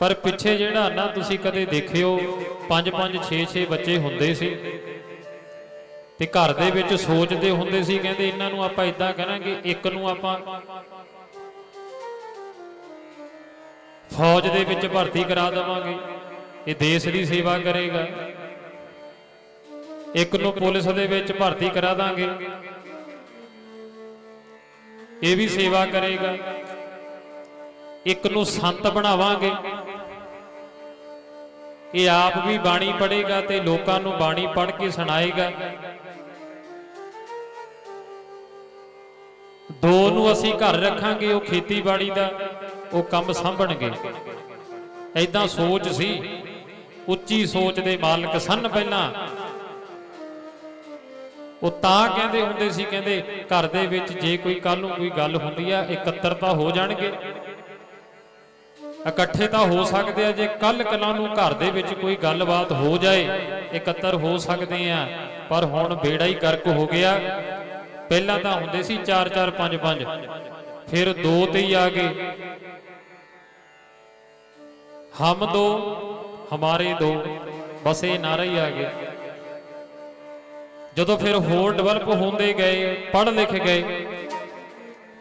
ਪਰ ਪਿੱਛੇ ਜਿਹੜਾ ਨਾ ਤੁਸੀਂ ਕਦੇ ਦੇਖਿਓ 5 5 6 6 ਬੱਚੇ ਹੁੰਦੇ ਸੀ। ਤੇ ਘਰ ਦੇ ਵਿੱਚ ਸੋਚਦੇ ਹੁੰਦੇ ਸੀ, ਕਹਿੰਦੇ ਇਹਨਾਂ ਨੂੰ ਆਪਾਂ ਇਦਾਂ ਕਰਾਂਗੇ, ਇੱਕ ਨੂੰ ਆਪਾਂ ਫੌਜ ਦੇ ਵਿੱਚ ਭਰਤੀ ਕਰਾ ਦੇਵਾਂਗੇ, ਇਹ ਦੇਸ਼ ਦੀ ਸੇਵਾ ਕਰੇਗਾ। ਇੱਕ ਨੂੰ ਪੁਲਿਸ ਦੇ ਵਿੱਚ ਭਰਤੀ ਕਰਾ ਦਾਂਗੇ। ਇਹ ਵੀ ਸੇਵਾ ਕਰੇਗਾ। ਇੱਕ ਨੂੰ ਸੰਤ ਬਣਾਵਾਂਗੇ। ਇਹ ਆਪ ਵੀ ਬਾਣੀ ਪੜ੍ਹੇਗਾ ਤੇ ਲੋਕਾਂ ਨੂੰ ਬਾਣੀ ਪੜ੍ਹ ਕੇ ਸੁਣਾਏਗਾ। ਦੋ ਨੂੰ ਅਸੀਂ ਘਰ ਰੱਖਾਂਗੇ, ਉਹ ਖੇਤੀਬਾੜੀ ਦਾ, ਉਹ ਕੰਮ ਸੰਭਣਗੇ। ਐਦਾਂ ਸੋਚ ਸੀ, ਉੱਚੀ ਸੋਚ ਦੇ ਮਾਲਕ ਸਨ ਪਹਿਲਾਂ। ਉਹ ਤਾਂ ਕਹਿੰਦੇ ਹੁੰਦੇ ਸੀ, ਕਹਿੰਦੇ ਘਰ ਦੇ ਵਿੱਚ ਜੇ ਕੋਈ ਕੱਲ ਨੂੰ ਕੋਈ ਗੱਲ ਹੁੰਦੀ ਆ, ਇਕੱਤਰਤਾ ਹੋ ਜਾਣਗੇ। ਇਕੱਠੇ ਤਾਂ ਹੋ ਸਕਦੇ ਆ, ਜੇ ਕੱਲ ਕਲਾਂ ਨੂੰ ਘਰ ਦੇ ਵਿੱਚ ਕੋਈ ਗੱਲਬਾਤ ਹੋ ਜਾਏ, ਇਕੱਤਰ ਹੋ ਸਕਦੇ ਆ। ਪਰ ਹੁਣ ਬੇੜਾ ਹੀ ਕਰਕ ਹੋ ਗਿਆ। ਪਹਿਲਾਂ ਤਾਂ ਹੁੰਦੇ ਸੀ 4 4 5 5 ਫਿਰ ਦੋ ਤੇ ਹੀ ਆ ਗਏ। ਹਮ ਦੋ, ਹਮਾਰੇ ਦੋ। ਬਸ ਇਹ ਨਾਰਾ ਹੀ ਆ ਗਿਆ। ਜਦੋਂ ਫਿਰ ਹੋਰ ਡਿਵੈਲਪ ਹੁੰਦੇ ਗਏ, ਪੜ੍ਹ ਲਿਖ ਗਏ,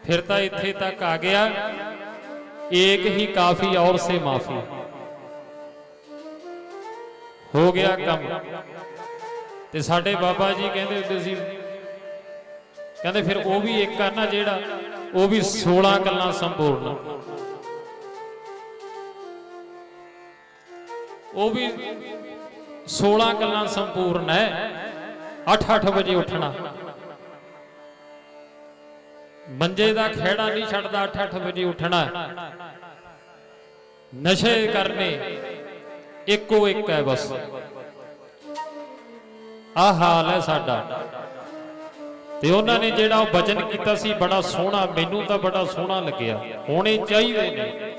ਫਿਰ ਤਾਂ ਇੱਥੇ ਤੱਕ ਆ ਗਿਆ। ਏਕ ਹੀ ਕਾਫੀ ਔਰ ਸੇ ਮਾਫੀ। ਹੋ ਗਿਆ ਕੰਮ। ਤੇ ਸਾਡੇ ਬਾਬਾ ਜੀ ਕਹਿੰਦੇ ਹੁੰਦੇ ਸੀ, ਕਹਿੰਦੇ ਫਿਰ ਉਹ ਵੀ ਇੱਕ ਆ ਨਾ ਜਿਹੜਾ, ਉਹ ਵੀ 16 ਗੱਲਾਂ ਸੰਪੂਰਨ। ਉਹ ਵੀ 16 ਗੱਲਾਂ ਸੰਪੂਰਨ ਹੈ। 8-8 ਵਜੇ ਉੱਠਣਾ। ਮੰਜੇ ਦਾ ਖੇੜਾ ਨਹੀਂ ਛੱਡਦਾ 8-8 ਵਜੇ ਉੱਠਣਾ। ਨਸ਼ੇ ਕਰਨੇ, ਇੱਕੋ ਇੱਕ ਹੈ ਬਸ। ਆ ਹਾਲ ਹੈ ਸਾਡਾ। ਤੇ ਉਹਨਾਂ ਨੇ ਜਿਹੜਾ ਉਹ ਵਚਨ ਕੀਤਾ ਸੀ, ਬੜਾ ਸੋਹਣਾ, ਮੈਨੂੰ ਤਾਂ ਬੜਾ ਸੋਹਣਾ ਲੱਗਿਆ। ਹੋਣੇ ਚਾਹੀਦੇ ਨੇ।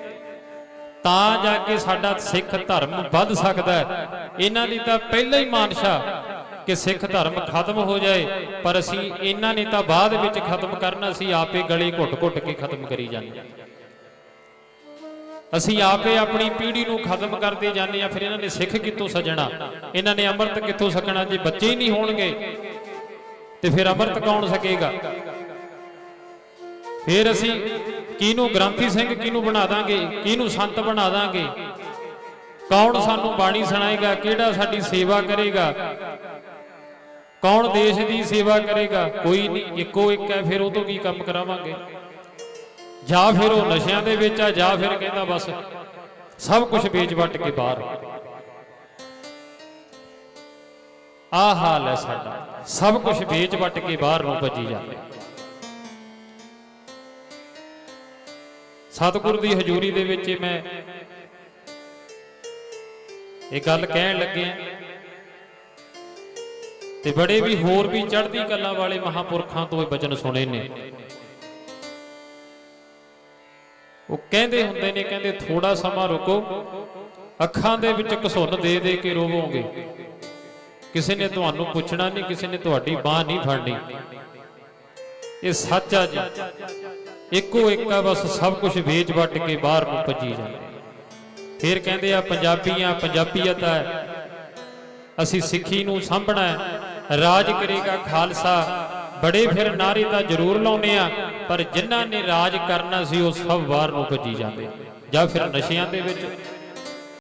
ਤਾਂ ਜਾ ਕੇ ਸਾਡਾ ਸਿੱਖ ਧਰਮ ਵੱਧ ਸਕਦਾ ਇਹਨਾਂ ਦੀ ਤਾਂ ਪਹਿਲਾਂ ਹੀ ਮਾਨਸ਼ਾ ਕਿ ਸਿੱਖ ਧਰਮ ਖਤਮ ਹੋ ਜਾਏ, ਪਰ ਅਸੀਂ ਇਹਨਾਂ ਨੇ ਤਾਂ ਬਾਅਦ ਵਿੱਚ ਖਤਮ ਕਰਨਾ ਸੀ ਆਪੇ ਗਲੇ ਘੁੱਟ-ਘੁੱਟ ਕੇ ਖਤਮ ਕਰੀ ਜਾਂਦੇ ਅਸੀਂ ਆਪੇ ਆਪਣੀ ਪੀੜ੍ਹੀ ਨੂੰ ਖਤਮ ਕਰਦੇ ਜਾਂਦੇ ਆ ਫਿਰ ਇਹਨਾਂ ਨੇ ਸਿੱਖ ਕਿੱਥੋਂ ਸਜਣਾ? ਇਹਨਾਂ ਨੇ ਅੰਮ੍ਰਿਤ ਕਿੱਥੋਂ ਸਕਣਾ? ਜੇ ਬੱਚੇ ਹੀ ਨਹੀਂ ਹੋਣਗੇ, ਤੇ ਫਿਰ ਅੰਮ੍ਰਿਤ ਕੌਣ ਸਕੇਗਾ? ਫਿਰ ਅਸੀਂ ਕਿਹਨੂੰ ਗ੍ਰੰਥੀ ਸਿੰਘ ਕਿਹਨੂੰ ਬਣਾ ਦਾਂਗੇ? ਕਿਹਨੂੰ ਸੰਤ ਬਣਾ ਦਾਂਗੇ? ਕੌਣ ਸਾਨੂੰ ਬਾਣੀ ਸੁਣਾਏਗਾ? ਕਿਹੜਾ ਸਾਡੀ ਸੇਵਾ ਕਰੇਗਾ? ਕੌਣ ਦੇਸ਼ ਦੀ ਸੇਵਾ ਕਰੇਗਾ? ਕੋਈ ਨਹੀਂ, ਇੱਕੋ ਇੱਕ ਹੈ, ਫਿਰ ਉਹ ਤੋਂ ਕੀ ਕੰਮ ਕਰਾਵਾਂਗੇ? ਜਾਂ ਫਿਰ ਉਹ ਨਸ਼ਿਆਂ ਦੇ ਵਿੱਚ ਆ, ਜਾਂ ਫਿਰ ਕਹਿੰਦਾ ਬਸ ਸਭ ਕੁਝ ਵੇਚ ਵੱਟ ਕੇ ਬਾਹਰ। ਆ ਹਾਲ ਹੈ ਸਾਡਾ। ਸਭ ਕੁਝ ਵੇਚ ਵੱਟ ਕੇ ਬਾਹਰ ਨੂੰ ਭੱਜੀ ਜਾਂਦੇ। ਸਤਿਗੁਰ ਦੀ ਹਜ਼ੂਰੀ ਦੇ ਵਿੱਚ ਮੈਂ ਇਹ ਗੱਲ ਕਹਿਣ ਲੱਗਿਆ। ਤੇ ਬੜੇ ਵੀ ਹੋਰ ਵੀ ਚੜ੍ਹਦੀ ਕਲਾ ਵਾਲੇ ਮਹਾਪੁਰਖਾਂ ਤੋਂ ਇਹ ਬਚਨ ਸੁਣੇ ਨੇ। ਉਹ ਕਹਿੰਦੇ ਹੁੰਦੇ ਨੇ, ਕਹਿੰਦੇ ਥੋੜਾ ਸਮਾਂ ਰੁਕੋ, ਅੱਖਾਂ ਦੇ ਵਿੱਚ ਘਸੁੰਨ ਦੇ ਦੇ ਕੇ ਰੋਵੋਗੇ। ਕਿਸੇ ਨੇ ਤੁਹਾਨੂੰ ਪੁੱਛਣਾ ਨਹੀਂ, ਕਿਸੇ ਨੇ ਤੁਹਾਡੀ ਬਾਹ ਨਹੀਂ ਫੜਨੀ। ਇਹ ਸੱਚ ਆ ਜੀ। ਇੱਕੋ ਇੱਕ ਆ, ਬਸ ਸਭ ਕੁਝ ਵੇਚ ਵੱਟ ਕੇ ਬਾਹਰ ਨੂੰ ਭੱਜੀ ਜਾਂਦੇ। ਫਿਰ ਕਹਿੰਦੇ ਆ, ਪੰਜਾਬੀਆਂ, ਪੰਜਾਬੀਅਤ ਹੈ ਅਸੀਂ ਸਿੱਖੀ ਨੂੰ ਸਾਂਭਣਾ ਹੈ। ਰਾਜ ਕਰੇਗਾ ਖਾਲਸਾ। ਬੜੇ ਫਿਰ ਨਾਰੇ ਤਾਂ ਜ਼ਰੂਰ ਲਾਉਨੇ ਆ, ਪਰ ਜਿਨ੍ਹਾਂ ਨੇ ਰਾਜ ਕਰਨਾ ਸੀ, ਉਹ ਸਭ ਬਾਹਰ ਨੂੰ ਭੱਜੀ ਜਾਂਦੇ। ਜਾਂ ਫਿਰ ਨਸ਼ਿਆਂ ਦੇ ਵਿੱਚ।